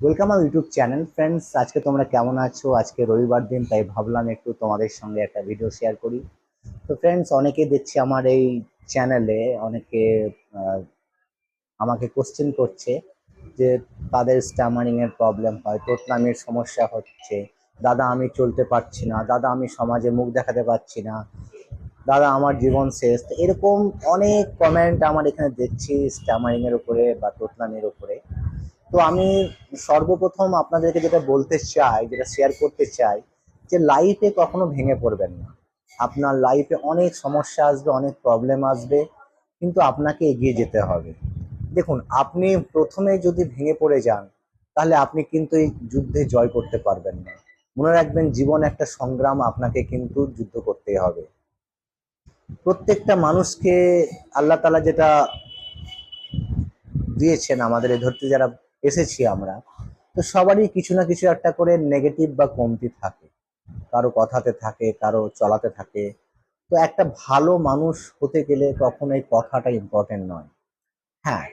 Welcome আমার YouTube channel friends আজকে তোমরা কেমন আছো? আজকে রবিবার দিন, তাই ভাবলাম একটু তোমাদের সঙ্গে একটা ভিডিও শেয়ার করি। তো ফ্রেন্ডস অনেকে দেখছি আমার এই চ্যানেলে অনেকে আমাকে কোশ্চেন করছে যে তাদের স্ট্যামারিং এর প্রবলেম হয়, তোতলামের সমস্যা হচ্ছে, দাদা আমি চলতে পারছি না, দাদা আমি সমাজে মুখ দেখাতে পারছি না, দাদা আমার জীবন শেষ। এরকম অনেক কমেন্ট আমার এখানে দেখছি স্ট্যামারিং এর উপরে বা তোতলামের উপরে। তো আমি সর্বপ্রথম আপনাদেরকে যেটা বলতে চাই, যেটা শেয়ার করতে চাই, যে লাইফে কখনো ভেঙে পড়বেন না। আপনার লাইফে অনেক সমস্যা আসবে, অনেক প্রবলেম আসবে, কিন্তু আপনাকে এগিয়ে যেতে হবে। দেখুন, আপনি প্রথমে যদি ভেঙে পড়ে যান, তাহলে আপনি কিন্তু এই যুদ্ধে জয় করতে পারবেন না। মনে রাখবেন, জীবন একটা সংগ্রাম, আপনাকে কিন্তু যুদ্ধ করতেই হবে। প্রত্যেকটা মানুষকে আল্লাহ তালা যেটা দিয়েছেন আমাদের এই ধরতে যারা এসেছি আমরা। তো সবারই কিছু না কিছু একটা করে নেগেটিভ বা কমতি থাকে। কারও কথাতে থাকে, কারও চলাতে থাকে। তো একটা ভালো মানুষ হতে গেলে কখনো এই কথাটা ইম্পর্টেন্ট নয়। হ্যাঁ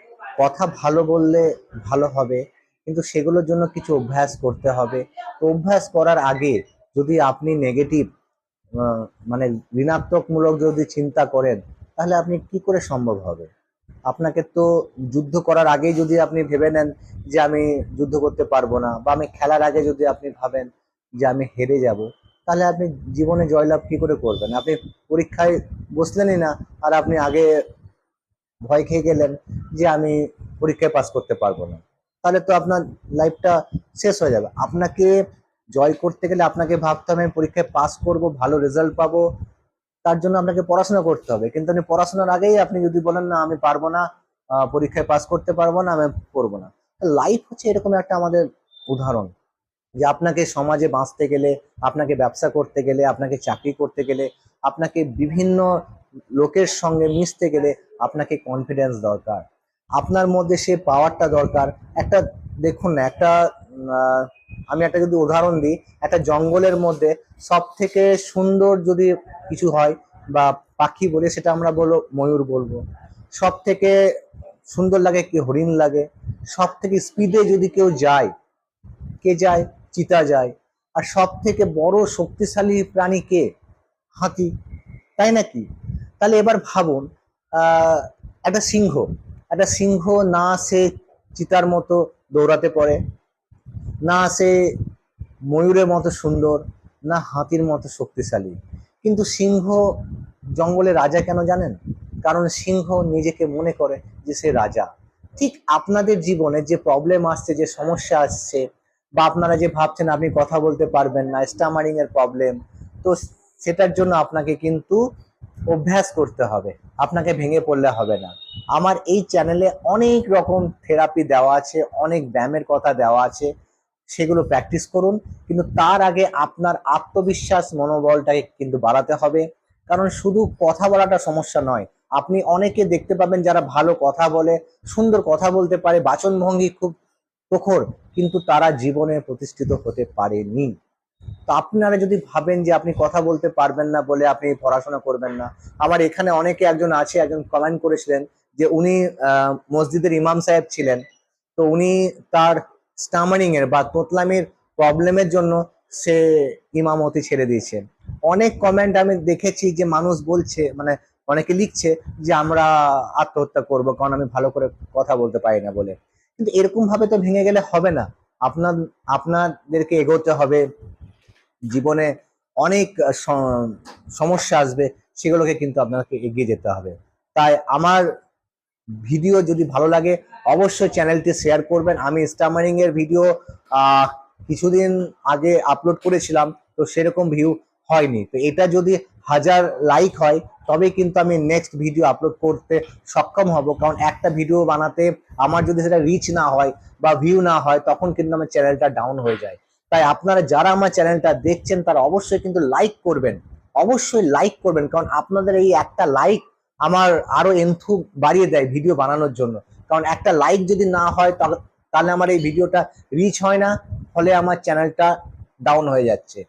কথা ভালো বললে ভালো হবে, কিন্তু সেগুলোর জন্য কিছু অভ্যাস করতে হবে। তো অভ্যাস করার আগে যদি আপনি নেগেটিভ মানে ঋণাত্মকমূলক যদি চিন্তা করেন, তাহলে আপনি কি করে সম্ভব হবে? আপনাকে তো যুদ্ধ করার আগেই যদি আপনি ভেবে নেন যে আমি যুদ্ধ করতে পারব না, বা আমি খেলার আগে যদি আপনি ভাবেন যে আমি হেরে যাব, তাহলে আপনি জীবনে জয়লাভ কি করে করবেন? আপনি পরীক্ষায় বসলেনই না, আর আপনি আগে ভয় খেয়ে গেলেন যে আমি পরীক্ষায় পাস করতে পারব না। তাহলে তো আপনার লাইফটা শেষ হয়ে যাবে। আপনাকে জয় করতে গেলে আপনাকে ভাবতে হবে, আমি পরীক্ষায় পাস করব, ভালো রেজাল্ট পাবো তার জন্য আপনাকে পড়াশোনা করতে হবে। কিন্তু আপনি পড়াশোনার আগেই আপনি যদি বলেন, না, আমি পারব না পরীক্ষায় পাস করতে পারব না, আমি পড়ব না। লাইফ হচ্ছে এরকম একটা আমাদের উদাহরণ যে আপনাকে সমাজে বাঁচতে গেলে, আপনাকে ব্যবসা করতে গেলে, আপনাকে চাকরি করতে গেলে, আপনাকে বিভিন্ন লোকের সঙ্গে মিশতে গেলে আপনাকে কনফিডেন্স দরকার। আপনার মধ্যে সে পাওয়ারটা দরকার। একটা দেখুন একটা আমি একটা যদি উদাহরণ দিই, একটা জঙ্গলের মধ্যে সব থেকে সুন্দর যদি কিছু হয় বা পাখি বলে, সেটা আমরা বলব ময়ূর বলব। সব থেকে সুন্দর লাগে কি হরিণ লাগে। সব থেকে স্পিডে যদি কেউ যায়, কে যায়? চিতা যায়। আর সব থেকে বড় শক্তিশালী প্রাণী কে? হাতি। তাই নাকি তাহলে এবার ভাবুন একটা সিংহ। একটা সিংহ না সে চিতার মতো দৌড়াতে পারে। না সে ময়ূরের মতো সুন্দর, না হাতির মতো শক্তিশালী। কিন্তু সিংহ জঙ্গলে রাজা কেন জানেন? কারণ সিংহ নিজেকে মনে করে যে সে রাজা। ঠিক আপনাদের জীবনে যে প্রবলেম আসছে, যে সমস্যা আসছে, বা আপনারা যে ভাবছেন আপনি কথা বলতে পারবেন না স্টামারিং এর প্রবলেম তো সেটার জন্য আপনাকে কিন্তু অভ্যাস করতে হবে। আপনাকে ভেঙে পড়লে হবে না। আমার এই চ্যানেলে অনেক রকম থেরাপি দেওয়া আছে, অনেক ব্যায়ামের কথা দেওয়া আছে। সেগুলো প্র্যাকটিস করুন, কিন্তু তার আগে আপনার আত্মবিশ্বাস মনোবলটাকে কিন্তু বাড়াতে হবে। কারণ শুধু কথা বলাটা সমস্যা নয়, আপনি অনেকে দেখতে পাবেন যারা ভালো কথা বলে, সুন্দর কথা বলতে পারে, বাচনভঙ্গি খুব প্রখর, কিন্তু তারা জীবনে প্রতিষ্ঠিত হতে পারেনি। তো আপনারা যদি ভাবেন যে আপনি কথা বলতে পারবেন না বলে আপনি পড়াশোনা করবেন না, আমার এখানে অনেকে একজন আছে, একজন কমেন্ট করেছিলেন যে উনি মসজিদের ইমাম সাহেব ছিলেন। তো উনি তার স্টামারিং এর বা তোতলামির প্রবলেমের জন্য সে ইমামতি ছেড়ে দিয়েছেন। অনেক কমেন্ট আমি দেখেছি যে মানুষ বলছে মানে অনেকে লিখছে যে আমরা আত্মহত্যা করব কারণ আমি ভালো করে কথা বলতে পারি না বলে। কিন্তু এরকম ভাবে তো ভেঙে গেলে হবে না। আপনার, আপনাদেরকে এগোতে হবে। জীবনে অনেক সমস্যা আসবে, সেগুলোকে কিন্তু আপনাকে এগিয়ে যেতে হবে। তাই আমার ভিডিও যদি ভালো লাগে, অবশ্যই চ্যানেলটি শেয়ার করবেন। আমি স্টামারিং এর ভিডিও কিছুদিন আগে আপলোড করেছিলাম, তো সেরকম ভিউ হয়নি। তো এটা যদি হাজার লাইক হয় তবে কিন্তু আমি নেক্সট ভিডিও আপলোড করতে সক্ষম হব। কারণ একটা ভিডিও বানাতে আমার যদি সেটা রিচ না হয় বা ভিউ না হয়, তখন কিন্তু আমার চ্যানেলটা ডাউন হয়ে যায়। তাই আপনারা যারা আমার চ্যানেলটা দেখছেন, তারা অবশ্যই কিন্তু লাইক করবেন। অবশ্যই লাইক করবেন, কারণ আপনাদের এই একটা লাইক আমার আরও এন্থু বাড়িয়ে দেয় ভিডিও বানানোর জন্য। কারণ একটা লাইক যদি না হয় তাহলে আমার এই ভিডিওটা রিচ হয় না, ফলে আমার চ্যানেলটা ডাউন হয়ে যাচ্ছে।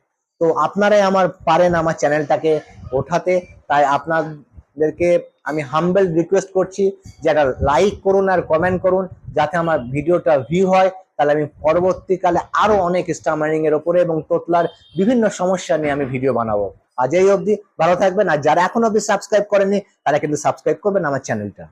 তো আপনারাই আমার পারেন আমার চ্যানেলটাকে ওঠাতে। তাই আপনাদেরকে আমি হাম্বেল রিকোয়েস্ট করছি যে একটা লাইক করুন আর কমেন্ট করুন, যাতে আমার ভিডিওটা ভিউ হয়। তাহলে আমি পরবর্তীকালে আরও অনেক স্টার মাইনিং এর ওপরে এবং তোতলার বিভিন্ন সমস্যা নিয়ে আমি ভিডিও বানাবো। আজ এই অবধি, ভালো থাকবেন। আর যারা এখন অবধি সাবস্ক্রাইব করেনি তারা কিন্তু সাবস্ক্রাইব করবেন আমার চ্যানেলটা